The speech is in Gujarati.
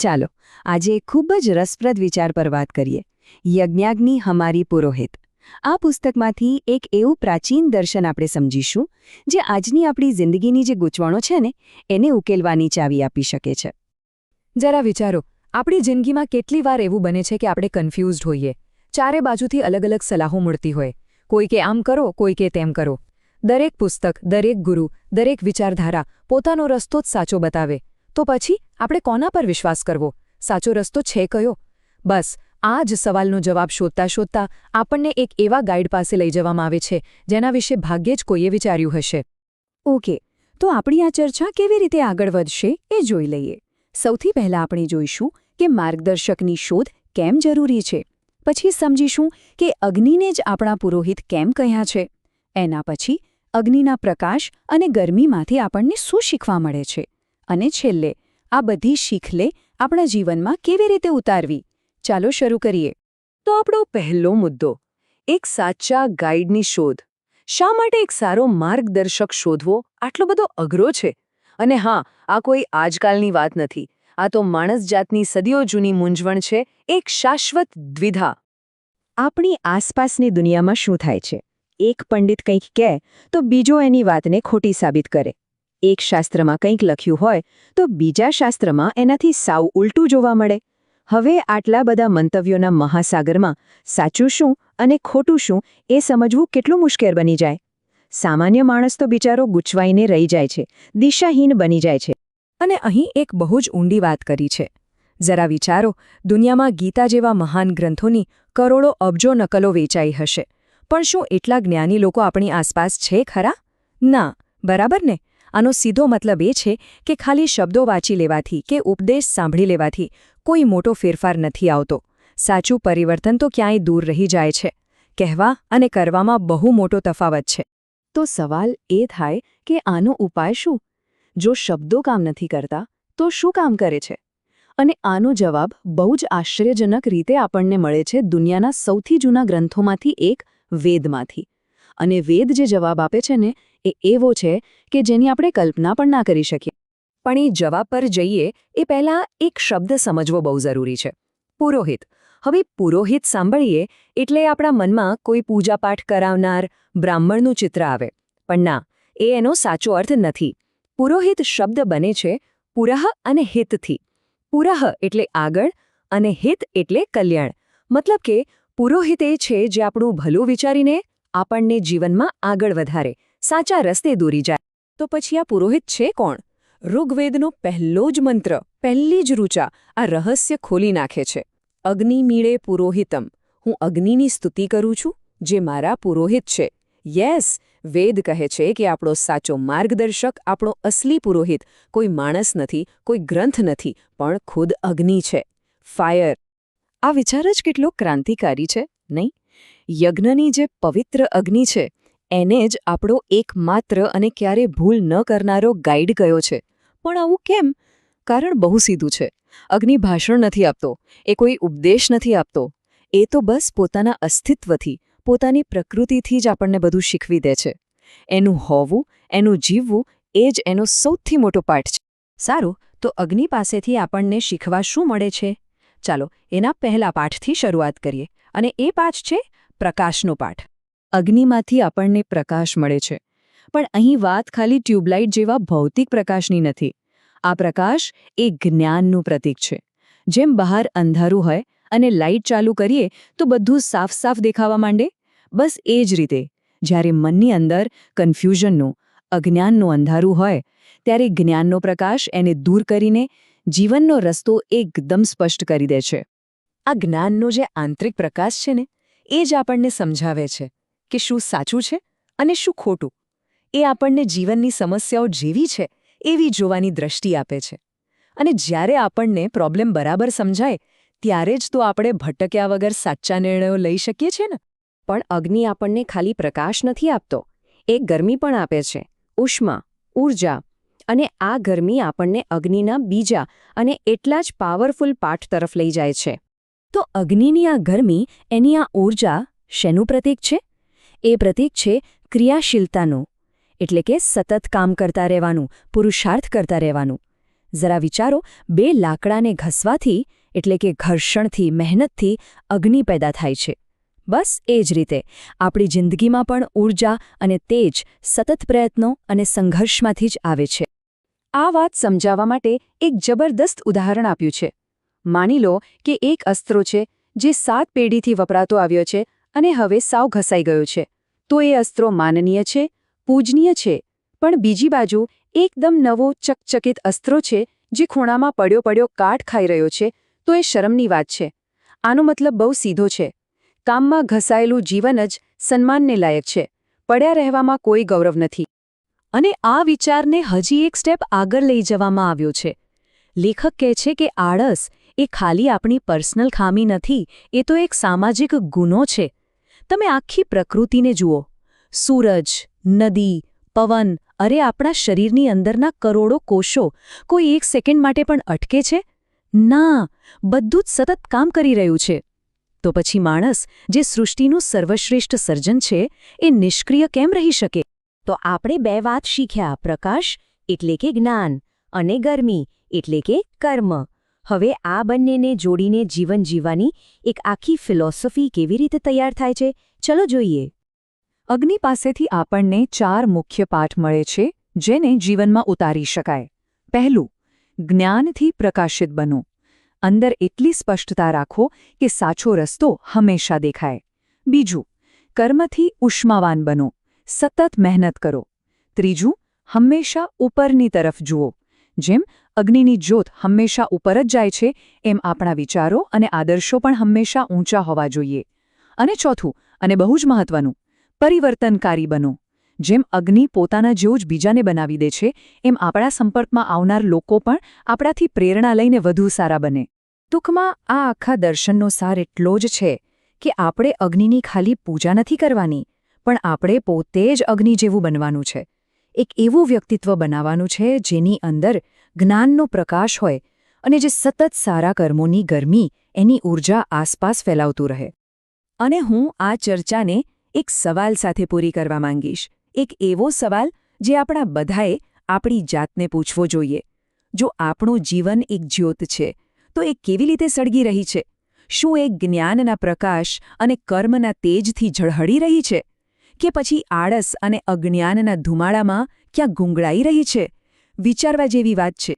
ચાલો, આજે ખૂબ જ રસપ્રદ વિચાર પર વાત કરીએ. યજ્ઞાગ્નિ હમારી પુરોહિત. આ પુસ્તકમાંથી એક એવું પ્રાચીન દર્શન આપણે સમજીશું, જે આજની આપણી જિંદગીની જે ગૂંચવણો છે ને, એને ઉકેલવાની ચાવી આપી શકે છે. જરા વિચારો, આપણી જિંદગીમાં કેટલી વાર એવું બને છે કે આપણે કન્ફ્યુઝડ હોઈએ. ચારે બાજુથી અલગ અલગ સલાહો મળતી હોય. કોઈ કે આમ કરો, કોઈ કે તેમ કરો. દરેક પુસ્તક, દરેક ગુરુ, દરેક વિચારધારા પોતાનો રસ્તો જ સાચો બતાવે. તો પછી આપણે કોના પર વિશ્વાસ કરવો? સાચો રસ્તો છે કયો? બસ, આ જ સવાલનો જવાબ શોધતા શોધતા આપણને એક એવા ગાઈડ પાસે લઈ જવામાં આવે છે, જેના વિશે ભાગ્યે જ કોઈએ વિચાર્યું હશે. ઓકે, તો આપણી આ ચર્ચા કેવી રીતે આગળ વધશે એ જોઈ લઈએ. સૌથી પહેલા આપણે જોઈશું કે માર્ગદર્શકની શોધ કેમ જરૂરી છે. પછી સમજીશું કે અગ્નિને જ આપણા પુરોહિત કેમ કહ્યા છે. એના પછી અગ્નિના પ્રકાશ અને ગરમીમાંથી આપણને શું શીખવા મળે છે. અને છેલ્લે, આ બધી શીખલે આપણા જીવનમાં કેવી રીતે ઉતારવી? ચાલો શરૂ કરીએ. તો આપણો પહેલો મુદ્દો, એક સાચા ગાઈડની શોધ. શા માટે એક સારો માર્ગદર્શક શોધવો આટલો બધો અઘરો છે? અને હા, આ કોઈ આજકાલની વાત નથી. આ તો માણસ જાતની સદીઓ જૂની મૂંઝવણ છે, એક શાશ્વત દ્વિધા. આપણી આસપાસની દુનિયામાં શું થાય છે? એક પંડિત કંઈક કહે, તો બીજો એની વાતને ખોટી સાબિત કરે. એક શાસ્ત્રમાં કંઈક લખ્યું હોય, તો બીજા શાસ્ત્રમાં એનાથી સાવ ઉલટું જોવા મળે. હવે આટલા બધા મંતવ્યોના મહાસાગરમાં સાચું શું અને ખોટું શું એ સમજવું કેટલું મુશ્કેલ બની જાય. સામાન્ય માણસ તો બિચારો ગૂંચવાઈને રહી જાય છે, દિશાહીન બની જાય છે. અને અહીં એક બહુ જ ઊંડી વાત કરી છે. જરા વિચારો, દુનિયામાં ગીતા જેવા મહાન ગ્રંથોની કરોડો અબજો નકલો વેચાઈ હશે. પણ શું એટલા જ્ઞાની લોકો આપણી આસપાસ છે ખરા? ના, બરાબર ને? આનો સીધો મતલબ એ છે કે ખાલી શબ્દો વાંચી લેવાથી કે ઉપદેશ સાંભળી લેવાથી કોઈ મોટો ફેરફાર નથી આવતો. સાચું પરિવર્તન તો ક્યાંય દૂર રહી જાય છે. કહેવા અને કરવામાં બહુ મોટો તફાવત છે. તો સવાલ એ થાય કે આનો ઉપાય શું? જો શબ્દો કામ નથી કરતા, તો શું કામ કરે છે? અને આનો જવાબ બહુ જ આશ્ચર્યજનક રીતે આપણને મળે છે દુનિયાના સૌથી જૂના ગ્રંથોમાંથી એક, વેદમાંથી. અને વેદ જે જવાબ આપે છે ને એ એવો છે કે જેની આપણે કલ્પના પણ ના કરી શકીએ. પણ એ જવાબ પર જઈએ એ પહેલાં એક શબ્દ સમજવો બહુ જરૂરી છે. પુરોહિત. હવે પુરોહિત સાંભળીએ એટલે આપણા મનમાં કોઈ પૂજાપાઠ કરાવનાર બ્રાહ્મણનું ચિત્ર આવે. પણ ના, એ એનો સાચો અર્થ નથી. પુરોહિત શબ્દ બને છે પુરહ અને હિતથી. પુરહ એટલે આગળ અને હિત એટલે કલ્યાણ. મતલબ કે પુરોહિત એ છે જે આપણું ભલું વિચારીને આપણને જીવનમાં આગળ વધારે. સાચા રસ્તે દોરી જાય. તો પછી આ પુરોહિત છે કોણ? ઋગ્વેદનો પહેલો જ મંત્ર, પહેલી જ રૂચા આ રહસ્ય ખોલી નાખે છે. અગ્નિ મીળે પુરોહિતમ. હું અગ્નિની સ્તુતિ કરું છું, જે મારા પુરોહિત છે. યસ, વેદ કહે છે કે આપણો સાચો માર્ગદર્શક, આપણો અસલી પુરોહિત. કોઈ માણસ નથી, કોઈ ગ્રંથ નથી, પણ ખુદ અગ્નિ છે. ફાયર. આ વિચાર જ કેટલો ક્રાંતિકારી છે, નહીં? યજ્ઞની જે પવિત્ર અગ્નિ છે એને જ આપણો એકમાત્ર અને ક્યારે ભૂલ ન કરનારો ગાઈડ કયો છે. પણ આવું કેમ? કારણ બહુ સીધું છે. અગ્નિ ભાષણ નથી આપતો. એ કોઈ ઉપદેશ નથી આપતો. એ તો બસ પોતાના અસ્તિત્વથી, પોતાની પ્રકૃતિથી જ આપણને બધું શીખવી દે છે. એનું હોવું, એનું જીવવું, એ જ એનો સૌથી મોટો પાઠ છે. સારું, તો અગ્નિ પાસેથી આપણને શીખવા શું મળે છે? ચાલો, એના પહેલા પાઠથી શરૂઆત કરીએ. અને એ પાઠ છે પ્રકાશનો પાઠ. અગ્નિમાંથી આપણને પ્રકાશ મળે છે. પણ અહીં વાત ખાલી ટ્યુબલાઇટ જેવા ભૌતિક પ્રકાશની નથી. આ પ્રકાશ એ જ્ઞાનનું પ્રતીક છે. જેમ બહાર અંધારું હોય અને લાઇટ ચાલુ કરીએ તો બધું સાફ સાફ દેખાવા માંડે? બસ એ જ રીતે. જ્યારે મનની અંદર કન્ફ્યુઝનનું, અજ્ઞાનનું અંધારું હોય, ત્યારે જ્ઞાનનો પ્રકાશ એને દૂર કરીને જીવનનો રસ્તો એકદમ સ્પષ્ટ કરી દે છે. આ જ્ઞાનનો જે આંતરિક પ્રકાશ છે ને, એ જ આપણને સમજાવે છે. કે શું સાચું છે અને શું ખોટું? એ આપણને જીવનની સમસ્યાઓ જેવી છે એવી જોવાની દ્રષ્ટિ આપે છે. અને જ્યારે આપણને પ્રોબ્લેમ બરાબર સમજાય, ત્યારે જ તો આપણે ભટક્યા વગર સાચા નિર્ણયો લઈ શકીએ છીએ ને. પણ અગ્નિ આપણને ખાલી પ્રકાશ નથી આપતો, એ ગરમી પણ આપે છે, ઉષ્મા ઊર્જા અને આ ગરમી આપણને અગ્નિના બીજા અને એટલા જ પાવરફુલ પાઠ તરફ લઈ જાય છે. તો અગ્નિની આ ગરમી એની આ ઊર્જા શેનું પ્રતીક છે? એ પ્રતીક છે ક્રિયાશીલતાનું, એટલે કે સતત કામ કરતા રહેવાનું, પુરુષાર્થ કરતા રહેવાનું. જરા વિચારો, બે લાકડાને ઘસવાથી, એટલે કે ઘર્ષણથી, મહેનતથી અગ્નિ પેદા થાય છે. બસ એ જ રીતે, આપણી જિંદગીમાં પણ ઊર્જા અને તેજ સતત પ્રયત્નો અને સંઘર્ષમાંથી જ આવે છે. આ વાત સમજાવવા માટે એક જબરદસ્ત ઉદાહરણ આપ્યું છે. માની લો કે એક અસ્ત્રો છે, જે સાત પેઢીથી વપરાતો આવ્યો છે અને હવે સાવ ઘસાઈ ગયો છે. તો એ અસ્ત્રો માનનીય છે, પૂજનીય છે, પણ બીજી બાજુ એકદમ નવો ચકચકિત અસ્ત્રો છે, જે ખૂણામાં પડ્યો પડ્યો કાટ ખાઈ રહ્યો છે, તો એ શરમની વાત છે. આનો મતલબ બહુ સીધો છે. કામમાં ઘસાયેલું જીવન જ સન્માનને લાયક છે. પડ્યા રહેવામાં કોઈ ગૌરવ નથી. અને આ વિચારને હજી એક સ્ટેપ આગળ લઈ જવામાં આવ્યો છે. લેખક કહે છે કે આળસ એ ખાલી આપણી પર્સનલ ખામી નથી, એ તો એક સામાજિક ગુનો છે. તમે આખી પ્રકૃતિને જુઓ. સૂરજ, નદી, પવન, અરે આપણા શરીરની અંદરના કરોડો કોષો કોઈ એક સેકન્ડ માટે પણ અટકે છે? ના, બધું જ સતત કામ કરી રહ્યું છે. તો પછી માણસ, જે સૃષ્ટિનું સર્વશ્રેષ્ઠ સર્જન છે, એ નિષ્ક્રિય કેમ રહી શકે? તો આપણે બે વાત શીખ્યા, પ્રકાશ એટલે કે જ્ઞાન અને ગરમી એટલે કે કર્મ. હવે આ બંનેને જોડીને જીવન જીવવાની એક આખી ફિલોસોફી કેવી રીતે તૈયાર થાય છે? ચલો જોઈએ. અગ્નિ પાસેથી આપણને ચાર મુખ્ય પાઠ મળે છે, જેને જીવનમાં ઉતારી શકાય. પહેલું, જ્ઞાનથી પ્રકાશિત બનો. અંદર એટલી સ્પષ્ટતા રાખો કે સાચો રસ્તો હંમેશા દેખાય. બીજું, કર્મથી ઉષ્માવાન બનો. સતત મહેનત કરો. ત્રીજું, હંમેશા ઉપરની તરફ જુઓ. જેમ અગ્નિની જ્યોત હંમેશા ઉપર જ જાય છે એમ આપણા વિચારો અને આદર્શો પણ હંમેશા ઊંચા હોવા જોઈએ. અને ચોથું, અને બહુ જ મહત્વનું, પરિવર્તનકારી બનો. જેમ અગ્નિ પોતાના જેવું જ બીજાને બનાવી દે છે, એમ આપણા સંપર્કમાં આવનાર લોકો પણ આપણાથી પ્રેરણા લઈને વધુ સારા બને. ટૂંકમાં, આ આખા દર્શનનો સાર એટલો જ છે કે આપણે અગ્નિની ખાલી પૂજા નથી કરવાની, પણ આપણે પોતે જ અગ્નિ જેવું બનવાનું છે. એક એવું વ્યક્તિત્વ બનાવવાનું છે જેની અંદર જ્ઞાનનો પ્રકાશ હોય અને જે સતત સારા કર્મોની ગરમી એની ઊર્જા આસપાસ ફેલાવતું રહે. અને હું આ ચર્ચાને એક સવાલ સાથે પૂરી કરવા માંગીશ. એક એવો સવાલ જે આપણા બધાએ આપણી જાતને પૂછવો જોઈએ. જો આપણું જીવન એક જ્યોત છે, તો એ કેવી રીતે સળગી રહી છે? શું એ જ્ઞાનના પ્રકાશ અને કર્મના તેજથી ઝળહળી રહી છે? કે પછી આળસ અને અજ્ઞાનના ધુમાડામાં ક્યાં ગુંગળાઈ રહી છે? વિચારવા જેવી વાત છે.